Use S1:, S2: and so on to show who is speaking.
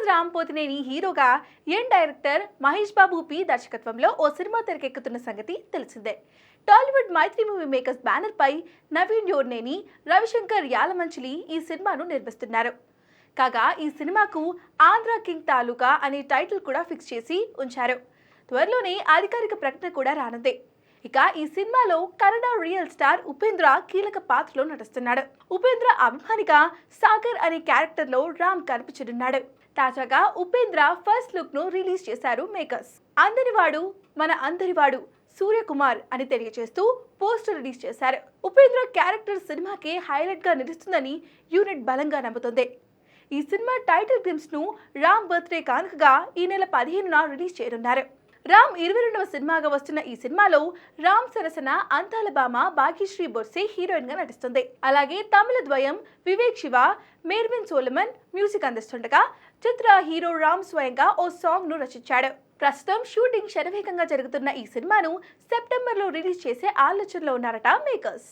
S1: దిగ్గజ్ రామ్ పోతినేని హీరోగా young director Mahesh Babu P దర్శకత్వంలో ఓ సినిమా తెరకెక్కుతున్న సంగతి తెలిసిందే. Tollywood Mythri movie makers banner పై నవీన్ యోర్నేని రవిశంకర్ యాలమంచిలి ఈ సినిమాను నిర్మిస్తున్నారు. కాగా ఈ సినిమాకు ఆంధ్ర కింగ్ తాలూకా అనే టైటిల్ కూడా ఫిక్స్ చేసి ఉంచారు. త్వరలోనే అధికారిక ప్రకటన కూడా రానుంది. ఇక ఈ సినిమాలో కన్నడ రియల్ స్టార్ ఉపేంద్ర కీలక పాత్రలో నటిస్తున్నాడు. ఉపేంద్ర అభిమానిగా సాగర్ అనే క్యారెక్టర్లో రామ్ కనిపించనున్నాడు. తాజాగా ఉపేంద్ర ఫస్ట్ లుక్ను రిలీజ్ చేశారు మేకర్స్. అందరివాడు మన అందరివాడు సూర్యకుమార్ అని తెలియజేస్తూ పోస్టర్ రిలీజ్ చేశారు. ఉపేంద్ర క్యారెక్టర్ సినిమాకి హైలైట్గా నిలుస్తుందని యూనిట్ బలంగా నమ్ముతుంది. ఈ సినిమా టైటిల్ గ్లిమ్స్ను రామ్ బర్త్డే కానుకగా ఈ నెల పదిహేనున రిలీజ్ చేయనున్నారు. రామ్ ఇరవై రెండవ సినిమాగా వస్తున్న ఈ సినిమాలో రామ్ సరసన అంతాల భామ భాగ్యశ్రీ బొర్సే హీరోయిన్గా నటిస్తుంది. అలాగే తమిళ ద్వయం Vivek Siva Mervin Solomon music అందిస్తుండగా చిత్ర హీరో రామ్ స్వయంగా ఓ సాంగ్ను రచించాడు. ప్రస్తుతం షూటింగ్ శరవేగంగా జరుగుతున్న ఈ సినిమాను సెప్టెంబర్లో రిలీజ్ చేసే ఆలోచనలో ఉన్నారట మేకర్స్.